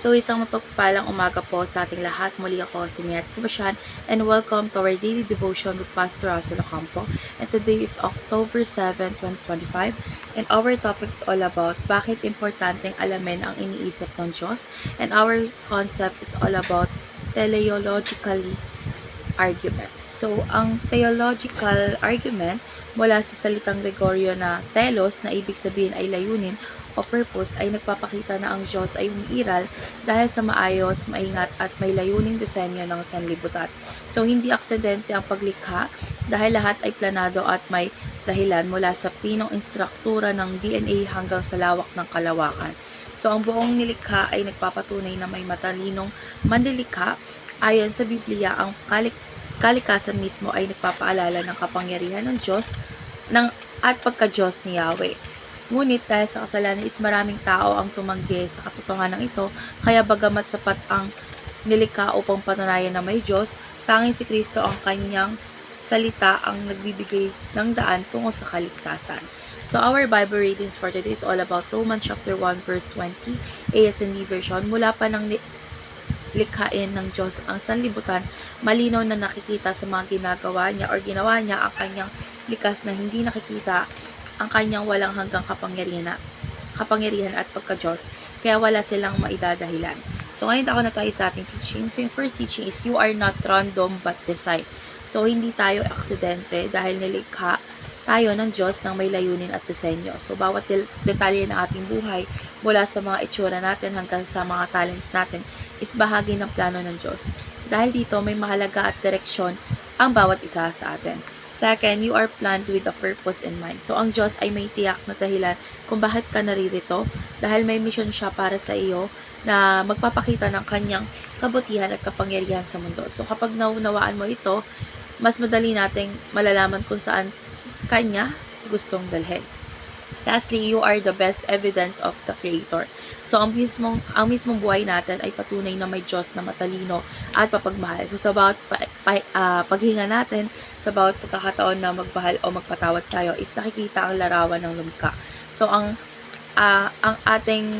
So isang mapagpalang umaga po sa ating lahat. Muli ako si Miat Sebastian and welcome to our daily devotion with Pastor Russell Ocampo. And today is October 7, 2025 and our topic is all about bakit importanteng alamin ang iniisip ng Diyos and our concept is all about teleologically argument. So, ang theological argument mula sa salitang Gregorio na telos na ibig sabihin ay layunin o purpose ay nagpapakita na ang Diyos ay umiiral dahil sa maayos, maingat at may layuning disenyo ng sanlibutan. So, hindi aksidente ang paglikha dahil lahat ay planado at may dahilan mula sa pinong instruktura ng DNA hanggang sa lawak ng kalawakan. So, ang buong nilikha ay nagpapatunay na may matalinong manlilikha ayon sa Biblia ang kalik kalikasan mismo ay nagpapaalala ng kapangyarihan ng Diyos ng, at pagka-Diyos ni Yahweh. Ngunit dahil sa kasalanan is maraming tao ang tumanggi sa katotohanan ito, kaya bagamat sapat ang nilikha upang patunayan na may Diyos, tanging si Kristo ang kanyang salita ang nagbibigay ng daan tungo sa kaligtasan. So our Bible readings for today is all about Romans chapter 1 verse 20, ASND version. Mula pa ng likhain ng Diyos ang sanlibutan, malinaw na nakikita sa mga ginagawa niya or ginawa niya ang kanyang likas na hindi nakikita ang kanyang walang hanggang kapangyarihan, kapangyarihan at pagka-Diyos, kaya wala silang maidadahilan. So, ngayon ako na tayo sa ating teaching. So, yung first teaching is, you are not random but designed. So, hindi tayo aksidente dahil nilikha tayo ng Diyos ng may layunin at disenyo. So, bawat detalye ng ating buhay, mula sa mga itsura natin hanggang sa mga talents natin, is bahagi ng plano ng Diyos. Dahil dito, may mahalaga at direksyon ang bawat isa sa atin. Second, you are planned with a purpose in mind. So, ang Diyos ay may tiyak na dahilan kung bakit ka naririto dahil may mission siya para sa iyo na magpapakita ng kanyang kabutihan at kapangyarihan sa mundo. So, kapag naunawaan mo ito, mas madali nating malalaman kung saan kanya gustong dalhin. Lastly, you are the best evidence of the Creator. So, ang mismong, ang mismong buhay natin ay patunay na may Diyos na matalino at papagmahal. So, sa bawat pa, pa, ah, paghinga natin, sa bawat pagkakataon na magmahal o magpatawad tayo, is nakikita ang larawan ng lumika. So, ang ah, ang ating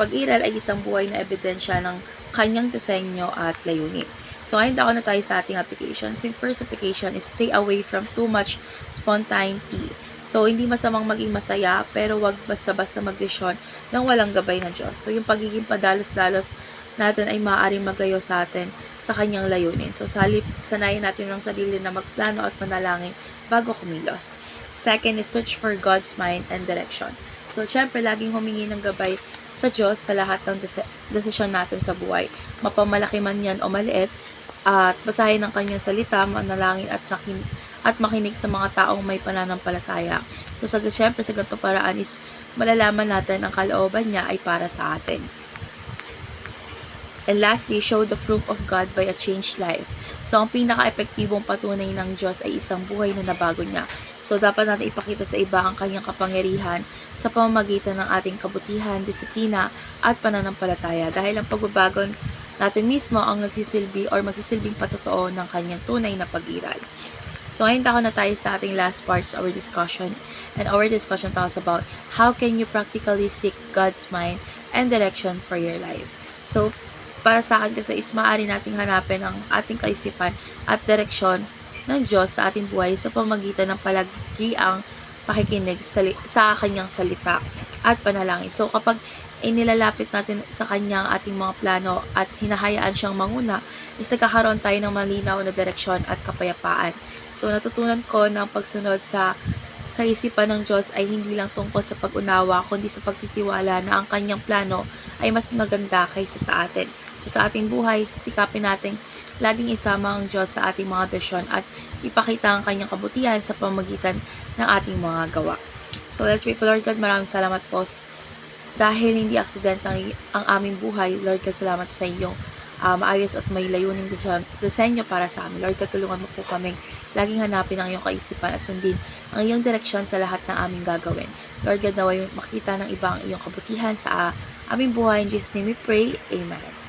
pag-iral ay isang buhay na ebidensya ng kanyang disenyo at layunin. So, ngayon ako na tayo sa ating application. So, yung first application is stay away from too much spontaneity. So, hindi masamang maging masaya, pero wag basta-basta magdesisyon nang walang gabay ng Diyos. So, yung pagiging padalos-dalos natin ay maaaring maglayo sa atin sa kanyang layunin. So, salip, sanayin natin ng sarili na magplano at manalangin bago kumilos. Second is search for God's mind and direction. So, syempre, laging humingi ng gabay sa Diyos sa lahat ng desi- desisyon natin sa buhay. Mapamalaki man yan o maliit, at basahin ang kanyang salita, manalangin at nakin at makinig sa mga taong may pananampalataya. So, sa, syempre, sa ganito paraan is malalaman natin ang kalooban niya ay para sa atin. And lastly, show the fruit of God by a changed life. So, ang pinaka-epektibong patunay ng Diyos ay isang buhay na nabago niya. So, dapat natin ipakita sa iba ang kanyang kapangyarihan sa pamamagitan ng ating kabutihan, disiplina, at pananampalataya. Dahil ang pagbabago natin mismo ang nagsisilbi or magsisilbing patotoo ng kanyang tunay na pag-iral. So, ngayon tako na tayo sa ating last parts of our discussion. And our discussion talks about how can you practically seek God's mind and direction for your life. So, para sa akin kasi is maaari nating hanapin ang ating kaisipan at direksyon ng Diyos sa ating buhay sa pamagitan ng palagiang pakikinig sa, sa kanyang salita at panalangin. So, kapag inilalapit natin sa kanyang ating mga plano at hinahayaan siyang manguna, is nagkakaroon tayo ng malinaw na direksyon at kapayapaan. So, natutunan ko ng pagsunod sa kaisipan ng Diyos ay hindi lang tungkol sa pag-unawa, kundi sa pagtitiwala na ang kanyang plano ay mas maganda kaysa sa atin. So, sa ating buhay, sisikapin natin laging isama ang Diyos sa ating mga desisyon at ipakita ang kanyang kabutihan sa pamagitan ng ating mga gawa. So, let's pray po, Lord God, maraming salamat po dahil hindi aksidente ang, ang aming buhay. Lord God, salamat sa iyong uh, maayos at may desisyon, disenyo para sa amin. Lord God, tulungan mo po kaming laging hanapin ang iyong kaisipan at sundin ang iyong direksyon sa lahat ng aming gagawin. Lord God, naway makita ng iba ang iyong kabutihan sa uh, aming buhay. In Jesus' name we pray. Amen.